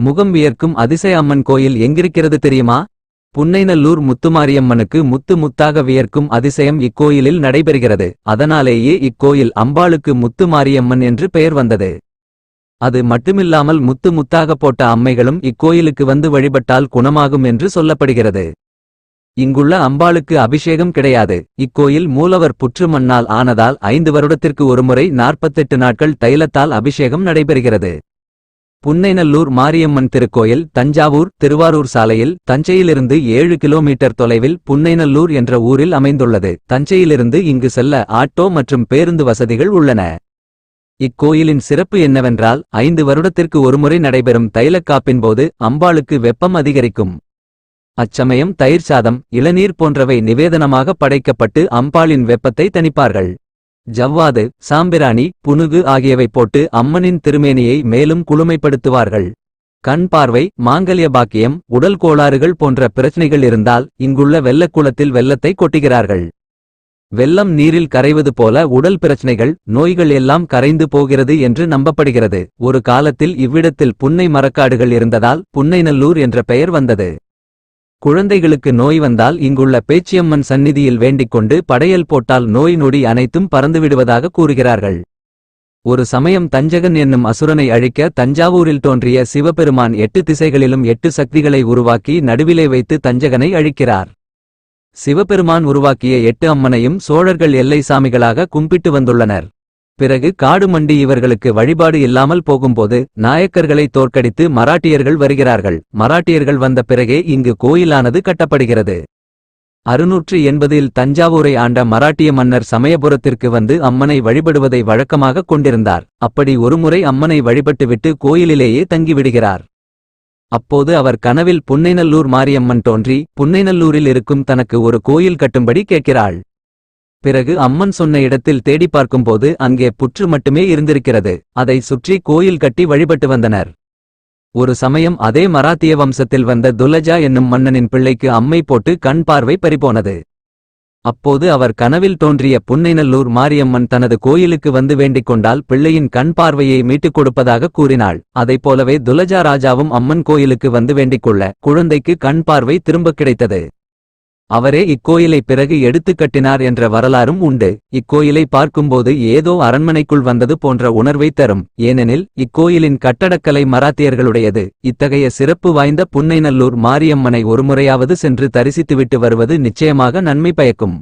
முகம் வியர்க்கும் அதிசய அம்மன் கோயில் எங்கிருக்கிறது தெரியுமா? புன்னைநல்லூர் முத்துமாரியம்மனுக்கு முத்து முத்தாக வியர்க்கும் அதிசயம் இக்கோயிலில் நடைபெறுகிறது. அதனாலேயே இக்கோயில் அம்பாளுக்கு முத்து மாரியம்மன் என்று பெயர் வந்தது. அது மட்டுமில்லாமல் முத்து முத்தாக போட்ட அம்மைகளும் இக்கோயிலுக்கு வந்து வழிபட்டால் குணமாகும் என்று சொல்லப்படுகிறது. இங்குள்ள அம்பாளுக்கு அபிஷேகம் கிடையாது. இக்கோயில் மூலவர் புற்று மண்ணால் ஆனதால் ஐந்து வருடத்திற்கு ஒருமுறை நாற்பத்தெட்டு நாட்கள் தைலத்தால் அபிஷேகம் நடைபெறுகிறது. புன்னைநல்லூர் மாரியம்மன் திருக்கோயில் தஞ்சாவூர் திருவாரூர் சாலையில் தஞ்சையிலிருந்து ஏழு கிலோமீட்டர் தொலைவில் புன்னைநல்லூர் என்ற ஊரில் அமைந்துள்ளது. தஞ்சையிலிருந்து இங்கு செல்ல ஆட்டோ மற்றும் பேருந்து வசதிகள் உள்ளன. இக்கோயிலின் சிறப்பு என்னவென்றால் ஐந்து வருடத்திற்கு ஒருமுறை நடைபெறும் தைலக்காப்பின் போது அம்பாளுக்கு வெப்பம் அதிகரிக்கும். அச்சமயம் தயிர் சாதம் இளநீர் போன்றவை நிவேதனமாக படைக்கப்பட்டு அம்பாளின் வெப்பத்தை தணிப்பார்கள். ஜவ்வாது சாம்பிராணி புனுகு ஆகியவை போட்டு அம்மனின் திருமேனியை மேலும் குளுமைப்படுத்துவார்கள். கண் பார்வை மாங்கல்ய பாக்கியம் உடல் கோளாறுகள் போன்ற பிரச்சனைகள் இருந்தால் இங்குள்ள வெள்ளக்குளத்தில் வெள்ளத்தை கொட்டுகிறார்கள். வெள்ளம் நீரில் கரைவது போல உடல் பிரச்சனைகள் நோய்கள் எல்லாம் கரைந்து போகிறது என்று நம்பப்படுகிறது. ஒரு காலத்தில் இவ்விடத்தில் புன்னை மரக்காடுகள் இருந்ததால் புன்னைநல்லூர் என்ற பெயர் வந்தது. குழந்தைகளுக்கு நோய் வந்தால் இங்குள்ள பேச்சியம்மன் சந்நிதியில் வேண்டிக் கொண்டு படையல் போட்டால் நோய் நொடி அனைத்தும் பறந்துவிடுவதாக கூறுகிறார்கள். ஒரு சமயம் தஞ்சகன் என்னும் அசுரனை அழிக்க தஞ்சாவூரில் தோன்றிய சிவபெருமான் எட்டு திசைகளிலும் எட்டு சக்திகளை உருவாக்கி நடுவிலே வைத்து தஞ்சகனை அழிக்கிறார். சிவபெருமான் உருவாக்கிய எட்டு அம்மனையும் சோழர்கள் எல்லை சாமிகளாக கும்பிட்டு வந்துள்ளனர். பிறகு காடு மண்டி இவர்களுக்கு வழிபாடு இல்லாமல் போகும்போது நாயக்கர்களை தோற்கடித்து மராட்டியர்கள் வருகிறார்கள். மராட்டியர்கள் வந்த பிறகே இங்கு கோயிலானது கட்டப்படுகிறது. அறுநூற்று எண்பதில் தஞ்சாவூரை ஆண்ட மராட்டிய மன்னர் சமயபுரத்திற்கு வந்து அம்மனை வழிபடுவதை வழக்கமாகக் கொண்டிருந்தார். அப்படி ஒருமுறை அம்மனை வழிபட்டுவிட்டு கோயிலிலேயே தங்கிவிடுகிறார். அப்போது அவர் கனவில் புன்னைநல்லூர் மாரியம்மன் தோன்றி புன்னைநல்லூரில் இருக்கும் தனக்கு ஒரு கோயில் கட்டும்படி கேட்கிறாள். பிறகு அம்மன் சொன்ன இடத்தில் தேடி பார்க்கும்போது அங்கே புற்று மட்டுமே இருந்திருக்கிறது. அதை சுற்றி கோயில் கட்டி வழிபட்டு வந்தனர். ஒரு சமயம் அதே மராத்திய வம்சத்தில் வந்த துலஜா என்னும் மன்னனின் பிள்ளைக்கு அம்மை போட்டு கண் பார்வை பறிபோனது. அப்போது அவர் கனவில் தோன்றிய புன்னைநல்லூர் மாரியம்மன் தனது கோயிலுக்கு வந்து வேண்டிக் கொண்டால் பிள்ளையின் கண் பார்வையை மீட்டுக் கொடுப்பதாக கூறினாள். அதைப் போலவே துலஜா ராஜாவும் அம்மன் கோயிலுக்கு வந்து வேண்டிக் கொள்ள குழந்தைக்கு கண் பார்வை திரும்பக் கிடைத்தது. அவரே இக்கோயிலை பிறகு எடுத்துக் கட்டினார் என்ற வரலாறும் உண்டு. இக்கோயிலை பார்க்கும்போது ஏதோ அரண்மனைக்குள் வந்தது போன்ற உணர்வை தரும். ஏனெனில் இக்கோயிலின் கட்டடக்கலை மராத்தியர்களுடையது. இத்தகைய சிறப்பு வாய்ந்த புன்னைநல்லூர் மாரியம்மனை ஒருமுறையாவது சென்று தரிசித்துவிட்டு வருவது நிச்சயமாக நன்மை பயக்கும்.